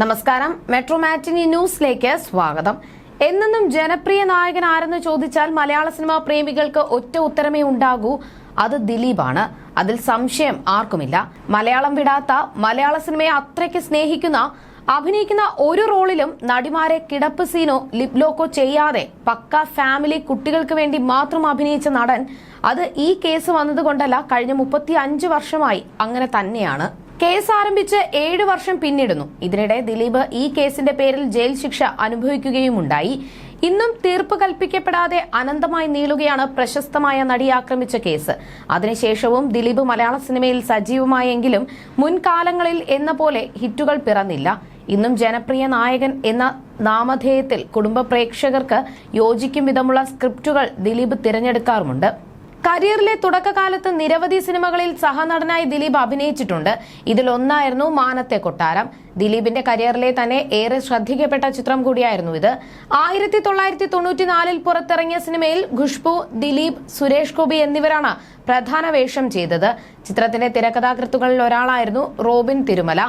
നമസ്കാരം. മെട്രോ മാറ്റിനി ന്യൂസിലേക്ക് സ്വാഗതം. എന്നെന്നും ജനപ്രിയ നായകൻ ആരെന്ന് ചോദിച്ചാൽ മലയാള സിനിമാ പ്രേമികൾക്ക് ഒറ്റ ഉത്തരമേ ഉണ്ടാകൂ. അത് ദിലീപാണ്. അതിൽ സംശയം ആർക്കുമില്ല. മലയാളം വിടാത്ത മലയാള സിനിമയെ അത്രയ്ക്ക് സ്നേഹിക്കുന്ന അഭിനയിക്കുന്ന ഒരു റോളിലും നടിമാരെ കിടപ്പ് സീനോ ലിപ്ലോക്കോ ചെയ്യാതെ പക്ക ഫാമിലി കുട്ടികൾക്ക് വേണ്ടി മാത്രം അഭിനയിച്ച നടൻ. അത് ഈ കേസ് വന്നതുകൊണ്ടല്ല കഴിഞ്ഞ മുപ്പത്തി വർഷമായി അങ്ങനെ തന്നെയാണ്. കേസ് ആരംഭിച്ച് ഏഴ് വർഷം പിന്നിടുന്നു. ഇതിനിടെ ദിലീപ് ഈ കേസിന്റെ പേരിൽ ജയിൽ ശിക്ഷ അനുഭവിക്കുകയുമുണ്ടായി. ഇന്നും തീർപ്പ് കൽപ്പിക്കപ്പെടാതെ അനന്തമായി നീളുകയാണ് പ്രശസ്തമായ നടി ആക്രമിച്ച കേസ്. അതിനുശേഷവും ദിലീപ് മലയാള സിനിമയിൽ സജീവമായെങ്കിലും മുൻകാലങ്ങളിൽ എന്ന പോലെ ഹിറ്റുകൾ പിറന്നില്ല. ഇന്നും ജനപ്രിയ നായകൻ എന്ന നാമധേയത്തിൽ കുടുംബ പ്രേക്ഷകർക്ക് യോജിക്കും വിധമുള്ള സ്ക്രിപ്റ്റുകൾ ദിലീപ് തിരഞ്ഞെടുക്കാറുമുണ്ട്. കരിയറിലെ തുടക്കകാലത്ത് നിരവധി സിനിമകളിൽ സഹനടനായി ദിലീപ് അഭിനയിച്ചിട്ടുണ്ട്. ഇതിലൊന്നായിരുന്നു മാനത്തെ കൊട്ടാരം. ദിലീപിന്റെ കരിയറിലെ തന്നെ ഏറെ ശ്രദ്ധിക്കപ്പെട്ട ചിത്രം കൂടിയായിരുന്നു ഇത്. ആയിരത്തി തൊള്ളായിരത്തി തൊണ്ണൂറ്റിനാലിൽ പുറത്തിറങ്ങിയ സിനിമയിൽ ഖുഷ്ബു ദിലീപ് സുരേഷ് ഗോപി എന്നിവരാണ് പ്രധാന വേഷം ചെയ്തത്. ചിത്രത്തിന്റെ തിരക്കഥാകൃത്തുകളിൽ ഒരാളായിരുന്നു റോബിൻ തിരുമല.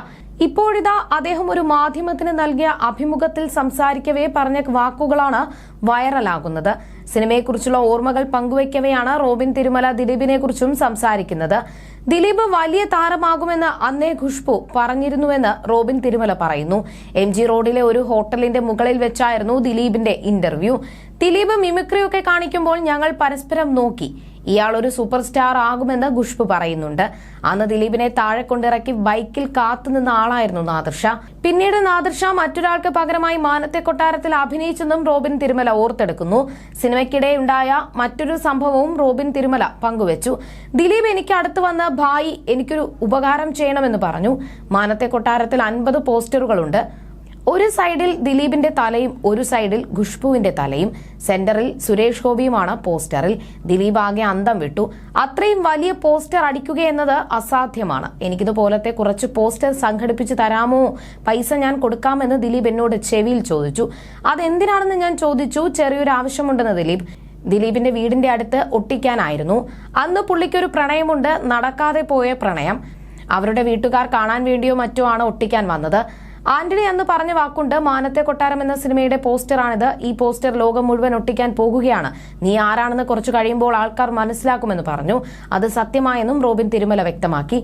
ഇപ്പോഴിതാ അദ്ദേഹം ഒരു മാധ്യമത്തിന് നൽകിയ അഭിമുഖത്തിൽ സംസാരിക്കവേ പറഞ്ഞ വാക്കുകളാണ് വൈറലാകുന്നത്. സിനിമയെക്കുറിച്ചുള്ള ഓർമ്മകൾ പങ്കുവയ്ക്കവെയാണ് റോബിൻ തിരുമല ദിലീപിനെ കുറിച്ചും സംസാരിക്കുന്നത്. ദിലീപ് വലിയ താരമാകുമെന്ന് അന്നേ ഖുഷ്ബു പറഞ്ഞിരുന്നുവെന്ന് റോബിൻ തിരുമല പറയുന്നു. എം ജി റോഡിലെ ഒരു ഹോട്ടലിന്റെ മുകളിൽ വെച്ചായിരുന്നു ദിലീപിന്റെ ഇന്റർവ്യൂ. ദിലീപ് മിമിക്രിയൊക്കെ കാണിക്കുമ്പോൾ ഞങ്ങൾ പരസ്പരം നോക്കി. ഇയാൾ ഒരു സൂപ്പർ സ്റ്റാർ ആകുമെന്ന് ഖുഷ്ബു പറയുന്നുണ്ട്. അന്ന് ദിലീപിനെ താഴെ കൊണ്ടിറക്കി ബൈക്കിൽ കാത്തുനിന്ന ആളായിരുന്നു നാദിർഷ. പിന്നീട് നാദിർഷ മറ്റൊരാൾക്ക് പകരമായി മാനത്തെ കൊട്ടാരത്തിൽ അഭിനയിച്ചെന്നും റോബിൻ തിരുമല ഓർത്തെടുക്കുന്നു. സിനിമയ്ക്കിടെ ഉണ്ടായ മറ്റൊരു സംഭവവും റോബിൻ തിരുമല പങ്കുവച്ചു. ദിലീപ് എനിക്ക് അടുത്ത് വന്ന് ഭായി എനിക്കൊരു ഉപകാരം ചെയ്യണമെന്ന് പറഞ്ഞു. മാനത്തെ കൊട്ടാരത്തിൽ അൻപത് പോസ്റ്ററുകളുണ്ട്. ഒരു സൈഡിൽ ദിലീപിന്റെ തലയും ഒരു സൈഡിൽ ഖുഷ്ബുവിന്റെ തലയും. സെന്ററിൽ സുരേഷ് ഗോപിയുമാണ് പോസ്റ്ററിൽ. ദിലീപ് ആകെ അന്തം വിട്ടു. അത്രയും വലിയ പോസ്റ്റർ അടിക്കുക എന്നത് അസാധ്യമാണ്. എനിക്കിതുപോലത്തെ കുറച്ച് പോസ്റ്റർ സംഘടിപ്പിച്ച് തരാമോ? പൈസ ഞാൻ കൊടുക്കാമെന്ന് ദിലീപ് എന്നോട് ചെവിയിൽ ചോദിച്ചു. അതെന്തിനാണെന്ന് ഞാൻ ചോദിച്ചു. ചെറിയൊരു ആവശ്യമുണ്ടെന്ന് ദിലീപ്. ദിലീപിന്റെ വീടിന്റെ അടുത്ത് ഒട്ടിക്കാനായിരുന്നു. അന്ന് പുള്ളിക്കൊരു പ്രണയമുണ്ട്. നടക്കാതെ പോയ പ്രണയം. അവരുടെ വീട്ടുകാർ കാണാൻ വേണ്ടിയോ മറ്റോ ആണ് ഒട്ടിക്കാൻ വന്നത്. ആന്റണി അന്ന് പറഞ്ഞ വാക്കുണ്ട് മാനത്തെ കൊട്ടാരം എന്ന സിനിമയുടെ പോസ്റ്ററാണിത്. ഈ പോസ്റ്റർ ലോകം മുഴുവൻ ഒട്ടിക്കാൻ പോകുകയാണ്. നീ ആരാണെന്ന് കുറച്ചു കഴിയുമ്പോൾ ആൾക്കാർ മനസ്സിലാക്കുമെന്ന് പറഞ്ഞു. അത് സത്യമായെന്നും റോബിൻ തിരുമല വ്യക്തമാക്കി.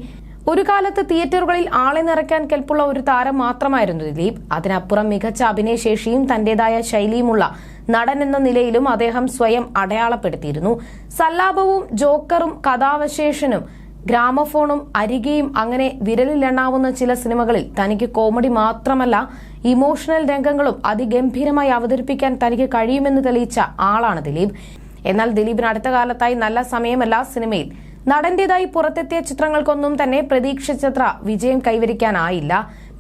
ഒരു കാലത്ത് തിയേറ്ററുകളിൽ ആളെ നിറയ്ക്കാൻ കെൽപ്പുള്ള ഒരു താരം മാത്രമായിരുന്നു ദിലീപ്. അതിനപ്പുറം മികച്ച അഭിനയശേഷിയും തന്റേതായ ശൈലിയുമുള്ള നടൻ എന്ന നിലയിലും അദ്ദേഹം സ്വയം അടയാളപ്പെടുത്തിയിരുന്നു. സല്ലാപവും ജോക്കറും കഥാവശേഷനും ഗ്രാമഫോണും അരികെയും അങ്ങനെ വിരലിലെണ്ണാവുന്ന ചില സിനിമകളിൽ തനിക്ക് കോമഡി മാത്രമല്ല ഇമോഷണൽ രംഗങ്ങളും അതിഗംഭീരമായി അവതരിപ്പിക്കാൻ തനിക്ക് കഴിയുമെന്ന് തെളിയിച്ച ആളാണ് ദിലീപ്. എന്നാൽ ദിലീപിന് അടുത്ത കാലത്തായി നല്ല സമയമല്ല സിനിമയിൽ. നടന്റേതായി പുറത്തെത്തിയ ചിത്രങ്ങൾക്കൊന്നും തന്നെ പ്രതീക്ഷിച്ചത്ര വിജയം കൈവരിക്കാനായില്ല.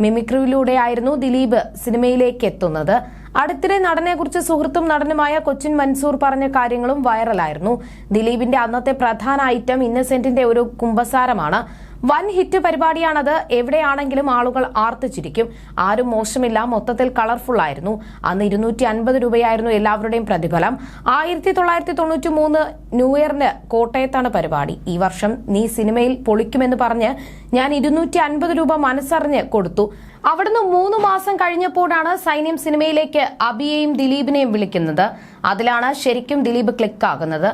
മിമിക്രിയിലൂടെയായിരുന്നു ദിലീപ് സിനിമയിലേക്ക് എത്തുന്നത് അടുത്തിടെ നടനെക്കുറിച്ച് സുഹൃത്തും നടനുമായ കൊച്ചിൻ മൻസൂർ പറഞ്ഞ കാര്യങ്ങളും വൈറലായിരുന്നു. ദിലീപിന്റെ അന്നത്തെ പ്രധാന ഐറ്റം ഇന്നസെന്റിന്റെ ഒരു കുംഭസാരമാണ് വൻ ഹിറ്റ് പരിപാടിയാണത്. എവിടെയാണെങ്കിലും ആളുകൾ ആർത്തിച്ചിരിക്കും ആരും മോശമില്ല. മൊത്തത്തിൽ കളർഫുൾ ആയിരുന്നു. അന്ന് ഇരുന്നൂറ്റി അൻപത് രൂപയായിരുന്നു എല്ലാവരുടെയും പ്രതിഫലം. ആയിരത്തി തൊള്ളായിരത്തി തൊണ്ണൂറ്റി മൂന്ന് ന്യൂ ഇയറിന് കോട്ടയത്താണ് പരിപാടി. ഈ വർഷം നീ സിനിമയിൽ പൊളിക്കുമെന്ന് പറഞ്ഞ് ഞാൻ ഇരുന്നൂറ്റി അൻപത് രൂപ മനസ്സറിഞ്ഞ് കൊടുത്തു. അവിടുന്ന് മൂന്ന് മാസം കഴിഞ്ഞപ്പോഴാണ് സൈന്യം സിനിമയിലേക്ക് അബിയെയും ദിലീപിനെയും വിളിക്കുന്നത്. അതിലാണ് ശരിക്കും ദിലീപ് ക്ലിക്കാകുന്നത്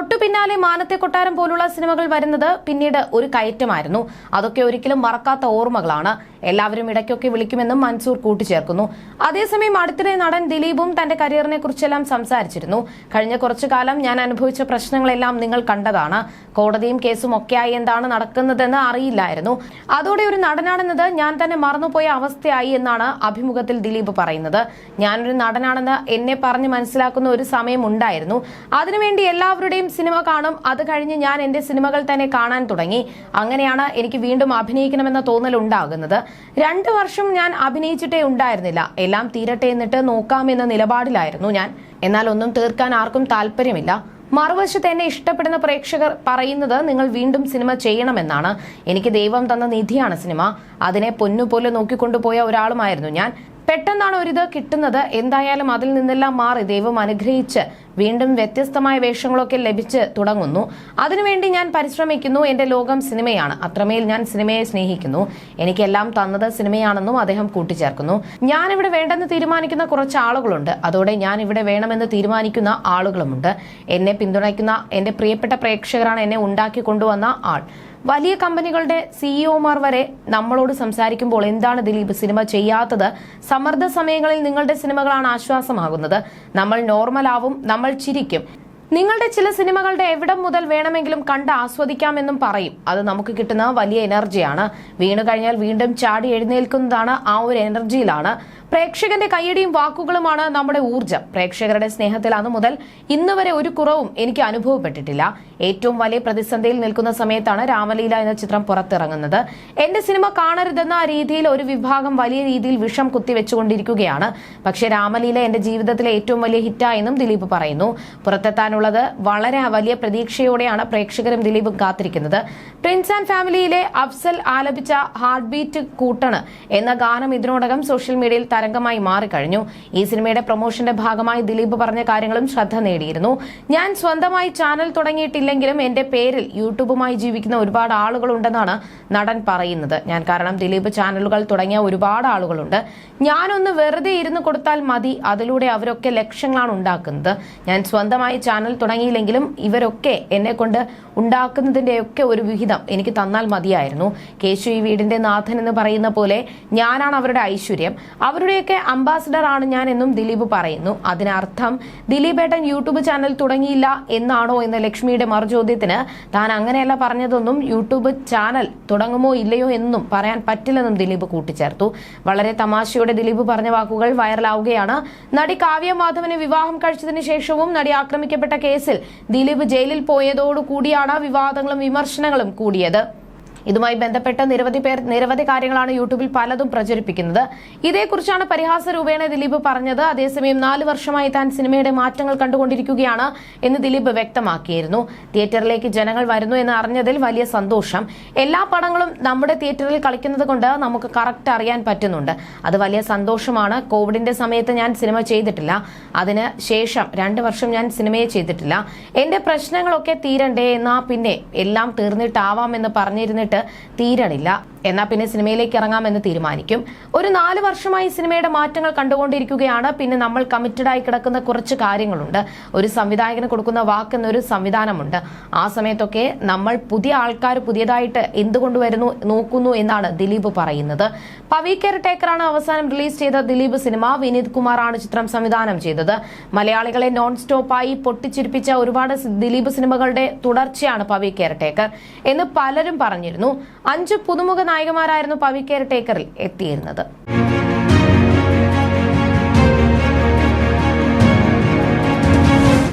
തൊട്ടു പിന്നാലെ മാനത്തെ കൊട്ടാരം പോലുള്ള സിനിമകൾ വരുന്നത് പിന്നീട് ഒരു കയറ്റമായിരുന്നു. അതൊക്കെ ഒരിക്കലും മറക്കാത്ത ഓർമ്മകളാണ്. എല്ലാവരും ഇടയ്ക്കൊക്കെ വിളിക്കുമെന്നും മൻസൂർ കൂട്ടിച്ചേർക്കുന്നു. അതേസമയം അടുത്തിടെ നടൻ ദിലീപും തന്റെ കരിയറിനെ കുറിച്ചെല്ലാം സംസാരിച്ചിരുന്നു. കഴിഞ്ഞ കുറച്ചു കാലം ഞാൻ അനുഭവിച്ച പ്രശ്നങ്ങളെല്ലാം നിങ്ങൾ കണ്ടതാണ്. കോടതിയും കേസും ഒക്കെയായി എന്താണ് നടക്കുന്നതെന്ന് അറിയില്ലായിരുന്നു. അതോടെ ഒരു നടനാണെന്നത് ഞാൻ തന്നെ മറന്നുപോയ അവസ്ഥയായി എന്നാണ് അഭിമുഖത്തിൽ ദിലീപ് പറയുന്നത്. ഞാനൊരു നടനാണെന്ന് എന്നെ പറഞ്ഞ് മനസ്സിലാക്കുന്ന ഒരു സമയം ഉണ്ടായിരുന്നു. അതിനുവേണ്ടി എല്ലാവരുടെയും സിനിമ കാണും. അത് കഴിഞ്ഞ് ഞാൻ എന്റെ സിനിമകൾ തന്നെ കാണാൻ തുടങ്ങി. അങ്ങനെയാണ് എനിക്ക് വീണ്ടും അഭിനയിക്കണമെന്ന തോന്നൽ ഉണ്ടാകുന്നത്. രണ്ട് വർഷം ഞാൻ അഭിനയിച്ചിട്ടേ ഉണ്ടായിരുന്നില്ല. എല്ലാം തീരട്ടെ എന്നിട്ട് നോക്കാമെന്ന നിലപാടിലായിരുന്നു ഞാൻ. എന്നാൽ ഒന്നും തീർക്കാൻ ആർക്കും താല്പര്യമില്ല. മറുവശത്ത് എന്നെ ഇഷ്ടപ്പെടുന്ന പ്രേക്ഷകർ പറയുന്നത് നിങ്ങൾ വീണ്ടും സിനിമ ചെയ്യണമെന്നാണ്. എനിക്ക് ദൈവം തന്ന നിധിയാണ് സിനിമ. അതിനെ പൊന്നുപോലെ നോക്കിക്കൊണ്ടുപോയ ഒരാളുമായിരുന്നു ഞാൻ. പെട്ടെന്നാണ് ഒരിത് കിട്ടുന്നത്. എന്തായാലും അതിൽ നിന്നെല്ലാം മാറി ദൈവം അനുഗ്രഹിച്ച് വീണ്ടും വ്യത്യസ്തമായ വേഷങ്ങളൊക്കെ ലഭിച്ച് തുടങ്ങുന്നു. അതിനുവേണ്ടി ഞാൻ പരിശ്രമിക്കുന്നു. എന്റെ ലോകം സിനിമയാണ്. അത്രമേൽ ഞാൻ സിനിമയെ സ്നേഹിക്കുന്നു. എനിക്കെല്ലാം തന്നത് സിനിമയാണെന്നും അദ്ദേഹം കൂട്ടിച്ചേർക്കുന്നു. ഞാൻ ഇവിടെ വേണ്ടെന്ന് തീരുമാനിക്കുന്ന കുറച്ച് ആളുകളുണ്ട്. അതോടെ ഞാൻ ഇവിടെ വേണമെന്ന് തീരുമാനിക്കുന്ന ആളുകളുമുണ്ട്. എന്നെ പിന്തുണയ്ക്കുന്ന എന്റെ പ്രിയപ്പെട്ട പ്രേക്ഷകരാണ് എന്നെ ഉണ്ടാക്കി കൊണ്ടുവന്ന ആൾ. വലിയ കമ്പനികളുടെ സിഇഒമാർ വരെ നമ്മളോട് സംസാരിക്കുമ്പോൾ എന്താണ് ദിലീപ് സിനിമ ചെയ്യാത്തത്? സമ്മർദ്ദ സമയങ്ങളിൽ നിങ്ങളുടെ സിനിമകളാണ് ആശ്വാസമാകുന്നത്. നമ്മൾ നോർമലാവും നമ്മൾ ചിരിക്കും. നിങ്ങളുടെ ചില സിനിമകളുടെ എവിടം മുതൽ വേണമെങ്കിലും കണ്ട് ആസ്വദിക്കാമെന്നും പറയും. അത് നമുക്ക് കിട്ടുന്ന വലിയ എനർജിയാണ്. വീണു കഴിഞ്ഞാൽ വീണ്ടും ചാടി എഴുന്നേൽക്കുന്നതാണ് ആ ഒരു എനർജിയിലാണ്. പ്രേക്ഷകന്റെ കൈയടിയും വാക്കുകളുമാണ് നമ്മുടെ ഊർജം പ്രേക്ഷകരുടെ സ്നേഹത്തിൽ അന്നു മുതൽ ഇന്ന് വരെ ഒരു കുറവും എനിക്ക് അനുഭവപ്പെട്ടിട്ടില്ല. ഏറ്റവും വലിയ പ്രതിസന്ധിയിൽ നിൽക്കുന്ന സമയത്താണ് രാമലീല എന്ന ചിത്രം പുറത്തിറങ്ങുന്നത്. എന്റെ സിനിമ കാണരുതെന്ന രീതിയിൽ ഒരു വിഭാഗം വലിയ രീതിയിൽ വിഷം കുത്തിവെച്ചുകൊണ്ടിരിക്കുകയാണ്. പക്ഷേ രാമലീല എന്റെ ജീവിതത്തിലെ ഏറ്റവും വലിയ ഹിറ്റായെന്നും ദിലീപ് പറയുന്നു. പുറത്തെത്താനുള്ളത് വളരെ വലിയ പ്രതീക്ഷയോടെയാണ് പ്രേക്ഷകരും ദിലീപും കാത്തിരിക്കുന്നത്. പ്രിൻസ് ആൻഡ് ഫാമിലിയിലെ അഫ്സൽ ആലപിച്ച ഹാർട്ട് ബീറ്റ് കൂട്ടണ് എന്ന ഗാനം ഇതിനോടകം സോഷ്യൽ മീഡിയയിൽ തരംഗമായി മാറിക്കഴിഞ്ഞു. ഈ സിനിമയുടെ പ്രൊമോഷന്റെ ഭാഗമായി ദിലീപ് പറഞ്ഞ കാര്യങ്ങളും ശ്രദ്ധ നേടിയിരുന്നു. ഞാൻ സ്വന്തമായി ചാനൽ തുടങ്ങിയിട്ടില്ലെങ്കിലും എന്റെ പേരിൽ യൂട്യൂബുമായി ജീവിക്കുന്ന ഒരുപാട് ആളുകളുണ്ടെന്നാണ് നടൻ പറയുന്നത്. ഞാൻ കാരണം ദിലീപ് ചാനലുകൾ തുടങ്ങിയ ഒരുപാട് ആളുകളുണ്ട്. ഞാനൊന്ന് വെറുതെ ഇരുന്ന് കൊടുത്താൽ മതി. അതിലൂടെ അവരൊക്കെ ലക്ഷ്യങ്ങളാണ് ഉണ്ടാക്കുന്നത്. ഞാൻ സ്വന്തമായി ചാനൽ തുടങ്ങിയില്ലെങ്കിലും ഇവരൊക്കെ എന്നെ കൊണ്ട് ഉണ്ടാക്കുന്നതിന്റെയൊക്കെ ഒരു വിഹിതം എനിക്ക് തന്നാൽ മതിയായിരുന്നു. കേശു ഈ വീടിന്റെ നാഥൻ എന്ന് പറയുന്ന പോലെ ഞാനാണ് അവരുടെ ഐശ്വര്യം. അവരുടെയൊക്കെ അംബാസിഡർ ആണ് ഞാൻ എന്നും ദിലീപ് പറയുന്നു. അതിനർത്ഥം ദിലീപേട്ടൻ യൂട്യൂബ് ചാനൽ തുടങ്ങിയില്ല എന്നാണോ എന്ന ലക്ഷ്മിയുടെ മറുചോദ്യത്തിന് താൻ അങ്ങനെയല്ല പറഞ്ഞതൊന്നും യൂട്യൂബ് ചാനൽ തുടങ്ങുമോ ഇല്ലയോ എന്നും പറയാൻ പറ്റില്ലെന്നും ദിലീപ് കൂട്ടിച്ചേർത്തു. വളരെ തമാശയോടെ ദിലീപ് പറഞ്ഞ വാക്കുകൾ വൈറലാവുകയാണ്. നടി കാവ്യ മാധവനെ വിവാഹം കഴിച്ചതിന് ശേഷവും നടി ആക്രമിക്കപ്പെട്ട കേസിൽ ദിലീപ് ജയിലിൽ പോയതോടുകൂടിയാണ് വിവാദങ്ങളും വിമർശനങ്ങളും കൂടിയത് ഇതുമായി ബന്ധപ്പെട്ട് നിരവധി പേർ നിരവധി കാര്യങ്ങളാണ് യൂട്യൂബിൽ പലതും പ്രചരിപ്പിക്കുന്നത്. ഇതേക്കുറിച്ചാണ് പരിഹാസ രൂപേണ ദിലീപ് പറഞ്ഞത്. അതേസമയം നാല് വർഷമായി താൻ സിനിമയുടെ മാറ്റങ്ങൾ കണ്ടുകൊണ്ടിരിക്കുകയാണ് എന്ന് ദിലീപ് വ്യക്തമാക്കിയിരുന്നു. തിയേറ്ററിലേക്ക് ജനങ്ങൾ വരുന്നു എന്ന് അറിഞ്ഞതിൽ വലിയ സന്തോഷം. എല്ലാ പടങ്ങളും നമ്മുടെ തിയേറ്ററിൽ കളിക്കുന്നത് കൊണ്ട് നമുക്ക് കറക്റ്റ് അറിയാൻ പറ്റുന്നുണ്ട്. അത് വലിയ സന്തോഷമാണ്. കോവിഡിന്റെ സമയത്ത് ഞാൻ സിനിമ ചെയ്തിട്ടില്ല. അതിന് ശേഷം രണ്ട് വർഷം ഞാൻ സിനിമയെ ചെയ്തിട്ടില്ല. എന്റെ പ്രശ്നങ്ങളൊക്കെ തീരണ്ടേ എന്നാ പിന്നെ എല്ലാം തീർന്നിട്ടാവാം എന്ന് പറഞ്ഞിരുന്നിട്ട് തീരണില്ല. എന്നാ പിന്നെ സിനിമയിലേക്ക് ഇറങ്ങാമെന്ന് തീരുമാനിക്കും. ഒരു നാല് വർഷമായി സിനിമയുടെ മാറ്റങ്ങൾ കണ്ടുകൊണ്ടിരിക്കുകയാണ്. പിന്നെ നമ്മൾ കമ്മിറ്റഡായി കിടക്കുന്ന കുറച്ച് കാര്യങ്ങളുണ്ട്. ഒരു സംവിധായകന് കൊടുക്കുന്ന വാക്ക് എന്നൊരു സംവിധാനമുണ്ട്. ആ സമയത്തൊക്കെ നമ്മൾ പുതിയ ആൾക്കാർ പുതിയതായിട്ട് എന്തുകൊണ്ട് വരുന്നു നോക്കുന്നു എന്നാണ് ദിലീപ് പറയുന്നത്. പവി കെയർ ടേക്കറാണ് അവസാനം റിലീസ് ചെയ്ത ദിലീപ് സിനിമ. വിനീത് കുമാറാണ് ചിത്രം സംവിധാനം ചെയ്തത്. മലയാളികളെ നോൺ സ്റ്റോപ്പായി പൊട്ടിച്ചിരിപ്പിച്ച ഒരുപാട് ദിലീപ് സിനിമകളുടെ തുടർച്ചയാണ് പവി കെയർ ടേക്കർ എന്ന് പലരും പറഞ്ഞിരുന്നു. അഞ്ച് പുതുമുഖ നായികമാരായിരുന്നു പവി കെയർ ടേക്കറിൽ എത്തിയിരുന്നത്.